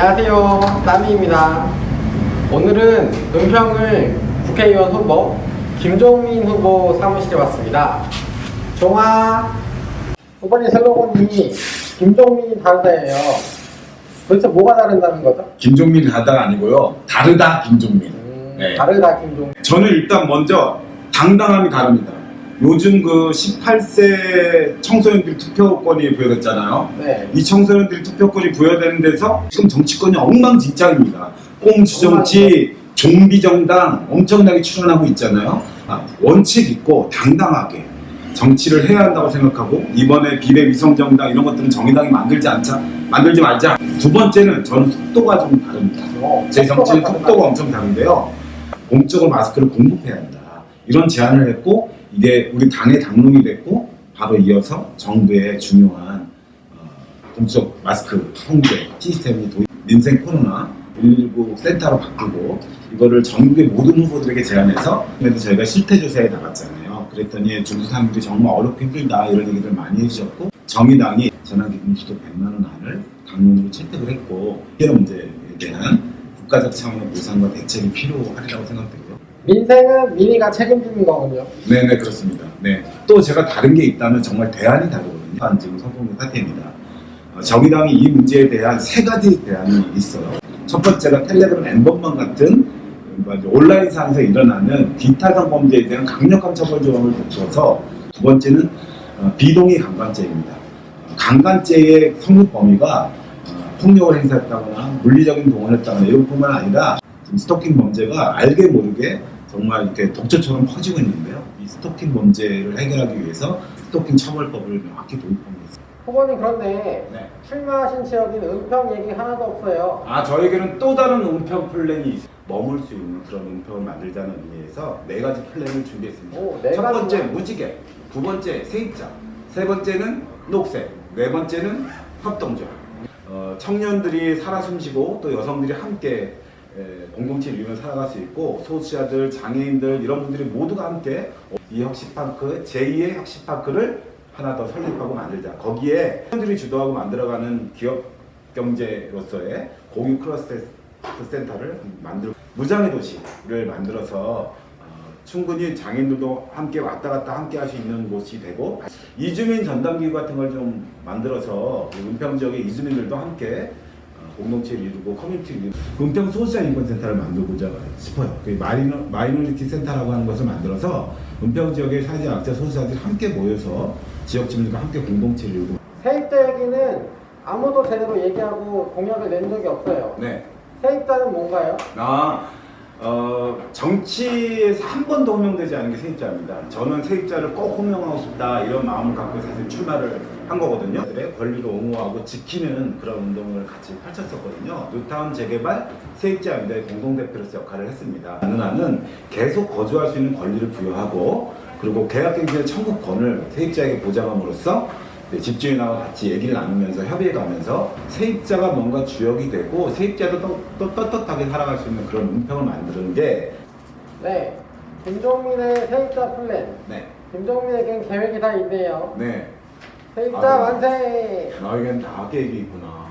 안녕하세요. 따미입니다. 오늘은 은평을 국회의원 후보 김종민 후보 사무실에 왔습니다. 종아 후보님 슬로건이 김종민이 다르다예요. 도대체 뭐가 다른다는 거죠? 김종민 다르다가 아니고요. 다르다 김종민. 음, 네. 다르다 김종민. 저는 일단 먼저 당당함이 다릅니다. 요즘 그 18세 청소년들 투표권이 부여됐잖아요. 네. 이 청소년들 투표권이 부여되는 데서 지금 정치권이 엉망진창입니다. 꽁주정치, 좀비 정당 엄청나게 출연하고 있잖아요. 아, 원칙 있고 당당하게 정치를 해야 한다고 생각하고 이번에 비례 위성 정당 이런 것들은 정의당이 만들지 않자 만들지 말자. 두 번째는 저는 속도가 좀 다릅니다. 어, 제 정치는. 속도가 엄청 다른데요. 공적으로 마스크를 공급해야 한다. 이런 제안을 했고 이게 우리 당의 당론이 됐고 바로 이어서 정부의 중요한 어, 공적 마스크 통제 시스템이 도입 민생 코로나 119 센터로 바꾸고 이거를 전국의 모든 후보들에게 제안해서 그래도 저희가 실태 조사에 나갔잖아요. 그랬더니 중소상인들이 정말 어렵고 힘들다 이런 얘기들 많이 해주셨고 정의당이 전화기금수도 100만 원 안을 당론으로 채택을 했고 이런 문제에 대한 국가적 차원의 보상과 대책이 필요하리라고 생각되고요. 민생은 민의가 책임지는 거군요. 네네 그렇습니다. 네. 또 제가 다른 게 있다면 정말 대안이 다르거든요. 한 지금 선동의 사태입니다. 어, 정의당이 이 문제에 대한 세 가지 대안이 있어요. 첫 번째가 텔레그램 엠번방 같은 온라인상에서 일어나는 디지털성 범죄에 대한 강력한 처벌 조항을 붙여서 두 번째는 어, 비동의 강간죄입니다. 어, 강간죄의 성립 범위가 어, 폭력을 행사했다거나 물리적인 동원을 했다거나 이런 뿐만 아니라 스토킹 범죄가 알게 모르게 정말 이렇게 독초처럼 퍼지고 있는데요. 이 스토킹 문제를 해결하기 위해서 스토킹 처벌법을 명확히 도입하고 있습니다. 후보님 그런데 네. 출마하신 지역인 은평 얘기 하나도 없어요. 아 저에게는 또 다른 은평 플랜이 있어요. 머물 수 있는 그런 은평을 만들자는 의미에서 네 가지 플랜을 준비했습니다. 오, 네첫 번째 가지나? 무지개, 두 번째 세입자, 세 번째는 녹색, 네 번째는 협동조. 어, 청년들이 살아 숨쉬고 또 여성들이 함께 에, 공동체를 이루며 살아갈 수 있고 소수자들, 장애인들 이런 분들이 모두가 함께 이 혁신파크 제2의 혁신파크를 하나 더 설립하고 만들자. 거기에 청년들이 주도하고 만들어가는 기업 경제로서의 공유 클러스터 센터를 만들고 무장애 도시를 만들어서 어, 충분히 장애인들도 함께 왔다 갔다 함께 할 수 있는 곳이 되고 이주민 전담기구 같은 걸 좀 만들어서 이 은평 지역의 이주민들도 함께 어, 공동체를 이루고 커뮤니티를 이루고 은평 소수자 인권센터를 만들고자 싶어요. 그 마이너, 마이너리티 센터라고 하는 것을 만들어서 은평 지역의 사회적 약자 소수자들이 함께 모여서 지역 주민들과 함께 공동체를 이루고 세입자 얘기는 아무도 제대로 얘기하고 공약을 낸 적이 없어요. 네. 세입자는 뭔가요? 아, 어, 정치에서 한 번도 호명되지 않은 게 세입자입니다. 저는 세입자를 꼭 호명하고 싶다 이런 마음을 갖고 사실 출마를 한 거거든요. 네, 권리를 옹호하고 지키는 그런 운동을 같이 펼쳤었거든요. 뉴타운 재개발 세입자연대 공동대표로서 역할을 했습니다. 나는 나는 계속 거주할 수 있는 권리를 부여하고 그리고 계약갱신의 청구권을 세입자에게 보장함으로써 네, 집주인하고 같이 얘기를 나누면서 협의해가면서 세입자가 뭔가 주역이 되고 세입자도 떳떳하게 살아갈 수 있는 그런 은평을 만드는 게 네. 김종민의 세입자 플랜. 네, 김종민에겐 계획이 다 있네요. 네. 세입자 아, 만세! 너에겐 다 계획이 있구나.